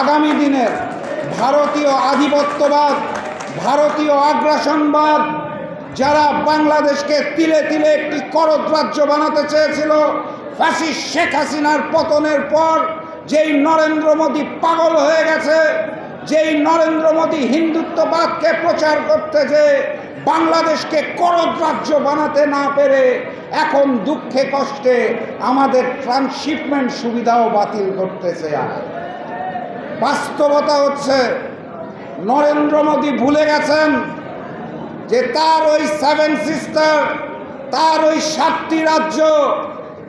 আগামী দিনের ভারতীয় আধিপত্যবাদ, ভারতীয় আগ্রাসনবাদ যারা বাংলাদেশকে তিলে তিলে একটি করদ রাজ্য বানাতে চেয়েছিল, ফ্যাসিস্ট শেখ হাসিনার পতনের পর যেই নরেন্দ্র মোদী পাগল হয়ে গেছে, যেই নরেন্দ্র মোদী হিন্দুত্ববাদকে প্রচার করতে যে বাংলাদেশকে করদ রাজ্য বানাতে না পেরে এখন দুঃখে কষ্টে আমাদের ট্রান্সশিপমেন্ট সুবিধাও বাতিল করতেছে আর বাস্তবতা হচ্ছে, নরেন্দ্র মোদী ভুলে গেছেন যে তার ওই সেভেন সিস্টার তার ওই সাতটি রাজ্য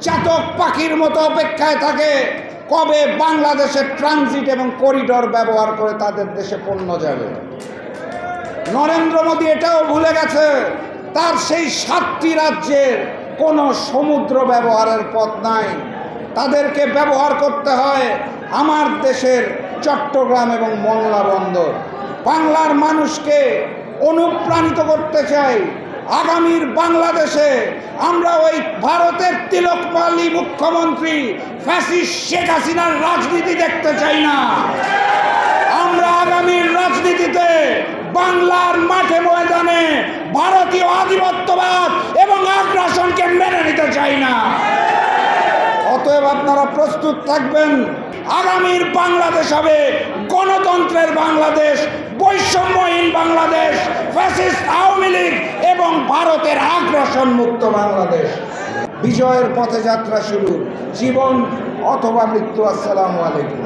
চাতক পাখির মতো অপেক্ষায় থাকে, কবে বাংলাদেশের ট্রানজিট এবং করিডর ব্যবহার করে তাদের দেশে পণ্য যাবে। নরেন্দ্র মোদী এটাও ভুলে গেছে, তার সেই সাতটি রাজ্যের কোনো সমুদ্র ব্যবহারের পথ নাই। তাদেরকে ব্যবহার করতে হয় আমার দেশের চট্টগ্রাম এবং মংলা বন্দর। বাংলার মানুষকে অনুপ্রাণিত করতে চাই। আগামীর বাংলাদেশে আমরা ওই ভারতের তিলকমালী মুখ্যমন্ত্রী ফ্যাসিস্ট শেখ হাসিনার রাজনীতি দেখতে চাই না। আমরা আগামীর রাজনীতিতে বাংলার মাঠে ময়দানে ভারতীয় আধিপত্যবাদ এবং আগ্রাসনকে মেনে নিতে চাই না অতএব আপনারা প্রস্তুত থাকবেন। আগামীর বাংলাদেশ হবে গণতন্ত্রের বাংলাদেশ, বৈষম্যহীন বাংলাদেশ, ফ্যাসিস্ট আওয়ামী লীগ এবং ভারতের আগ্রাসন মুক্ত বাংলাদেশ। বিজয়ের পথে যাত্রা শুরু। জীবন অথবা মৃত্যু, আসসালামু আলাইকুম।